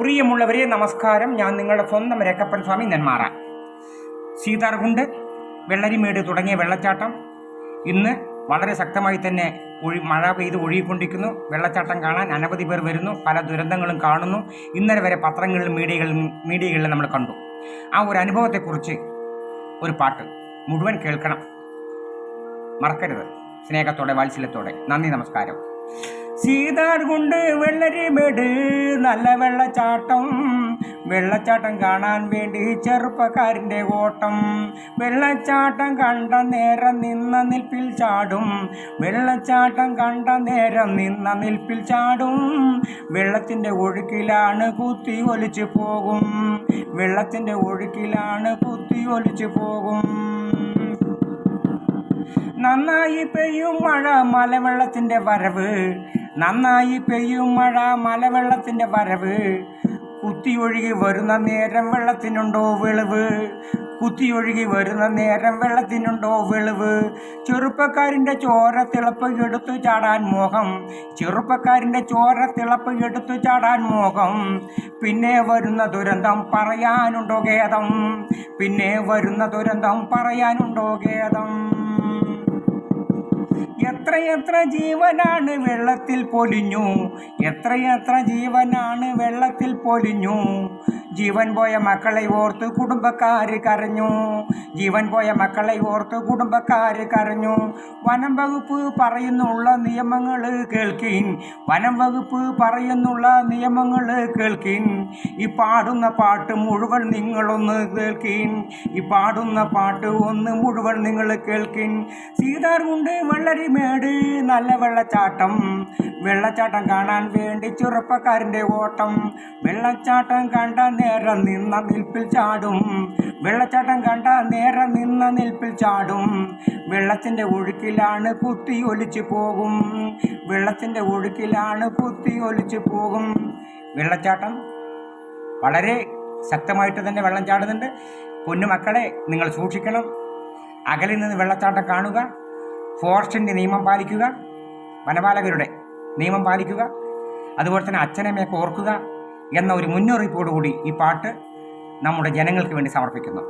പ്രിയമുള്ളവരെ നമസ്കാരം. ഞാൻ നിങ്ങളുടെ സ്വന്തം രക്കപ്പൻ സ്വാമി നെന്മാറ. സീതാർകുണ്ട് വെള്ളരിമേട് തുടങ്ങിയ വെള്ളച്ചാട്ടം. ഇന്ന് വളരെ ശക്തമായി തന്നെ ഒഴി മഴ പെയ്ത് ഒഴുകിക്കൊണ്ടിരിക്കുന്നു. വെള്ളച്ചാട്ടം കാണാൻ അനവധി പേർ വരുന്നു. പല ദുരന്തങ്ങളും കാണുന്നു. ഇന്നലെ വരെ പത്രങ്ങളിലും മീഡിയകളിലും മീഡിയകളിലും നമ്മൾ കണ്ടു. ആ ഒരു അനുഭവത്തെക്കുറിച്ച് ഒരു പാട്ട് മുഴുവൻ കേൾക്കണം. മറക്കരുത്. സ്നേഹത്തോടെ വാത്സല്യത്തോടെ. നന്ദി നമസ്കാരം. സീതാർ കൊണ്ട് വെള്ളരിമേട് നല്ല വെള്ളച്ചാട്ടം. വെള്ളച്ചാട്ടം കാണാൻ വേണ്ടി ചെറുപ്പക്കാരന്റെ ഓട്ടം. വെള്ളച്ചാട്ടം കണ്ട നേരം നിന്ന നിൽപ്പിൽ ചാടും. വെള്ളച്ചാട്ടം കണ്ട നേരം നിന്ന നിൽപ്പിൽ ചാടും. വെള്ളത്തിന്റെ ഒഴുക്കിലാണ് കുത്തി ഒലിച്ചു പോകും. വെള്ളത്തിന്റെ ഒഴുക്കിലാണ് കുത്തി ഒലിച്ചു പോകും. നന്നായി പെയ്യും മഴ മലവെള്ളത്തിന്റെ വരവ്. നന്നായി പെയ്യും മഴ മലവെള്ളത്തിന്റെ വരവ്. കുത്തിയൊഴുകി വരുന്ന നേരം വെള്ളത്തിനുണ്ടോ വെളിവ്? കുത്തിയൊഴുകി വരുന്ന നേരം വെള്ളത്തിനുണ്ടോ വെളിവ്? ചെറുപ്പക്കാരിന്റെ ചോര തിളപ്പ് എടുത്തു ചാടാൻ മോഹം. ചെറുപ്പക്കാരിന്റെ ചോര തിളപ്പ് എടുത്തു ചാടാൻ മോഹം. പിന്നെ വരുന്ന ദുരന്തം പറയാനുണ്ടോ ഖേദം? പിന്നെ വരുന്ന ദുരന്തം പറയാനുണ്ടോ ഖേദം? എത്രയെത്ര ജീവനാണ് വെള്ളത്തിൽ പൊലിഞ്ഞു? എത്രയെത്ര ജീവനാണ് വെള്ളത്തിൽ പൊലിഞ്ഞു? ജീവൻ പോയ മക്കളെ ഓർത്ത് കുടുംബക്കാർ കരഞ്ഞു. ജീവൻ പോയ മക്കളെ ഓർത്ത് കുടുംബക്കാർ കരഞ്ഞു. വനം വകുപ്പ് പറയുന്നുള്ള നിയമങ്ങൾ കേൾക്കിൻ. വനം വകുപ്പ് പറയുന്നുള്ള നിയമങ്ങൾ കേൾക്കിൻ. ഈ പാടുന്ന പാട്ട് മുഴുവൻ നിങ്ങളൊന്ന് കേൾക്കിൻ. ഈ പാടുന്ന പാട്ട് ഒന്ന് മുഴുവൻ നിങ്ങൾ കേൾക്കിൻ. സീതാർകുണ്ട് വെള്ളരിമേട് നല്ല വെള്ളച്ചാട്ടം. വെള്ളച്ചാട്ടം കാണാൻ വേണ്ടി ചെറുപ്പക്കാരന്റെ ഓട്ടം. വെള്ളച്ചാട്ടം കണ്ട നേരം നിന്ന നിൽപ്പിൽ ചാടും. വെള്ളച്ചാട്ടം കണ്ട നേരം നിന്ന നിൽപ്പിൽ ചാടും. വെള്ളത്തിന്റെ ഒഴുക്കിലാണ് കുത്തി ഒലിച്ചു പോകും. വെള്ളത്തിന്റെ ഒഴുക്കിലാണ് കുത്തി ഒലിച്ചു പോകും. വെള്ളച്ചാട്ടം വളരെ ശക്തമായിട്ട് തന്നെ വെള്ളം ചാടുന്നുണ്ട്. പൊന്നുമക്കളെ നിങ്ങൾ സൂക്ഷിക്കണം. അകലിൽ നിന്ന് വെള്ളച്ചാട്ടം കാണുക. ഫോറസ്റ്റിന്റെ നിയമം പാലിക്കുക. വനപാലകരുടെ നിയമം പാലിക്കുക. അതുപോലെ തന്നെ അച്ഛനമ്മയൊക്കെ ഓർക്കുക. എന്ന ഒരു മുന്നറിയിപ്പോടുകൂടി ഈ പാട്ട് നമ്മുടെ ജനങ്ങൾക്ക് വേണ്ടി സമർപ്പിക്കുന്നു.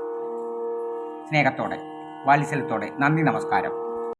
സ്നേഹത്തോടെ വാത്സല്യത്തോടെ നന്ദി നമസ്കാരം.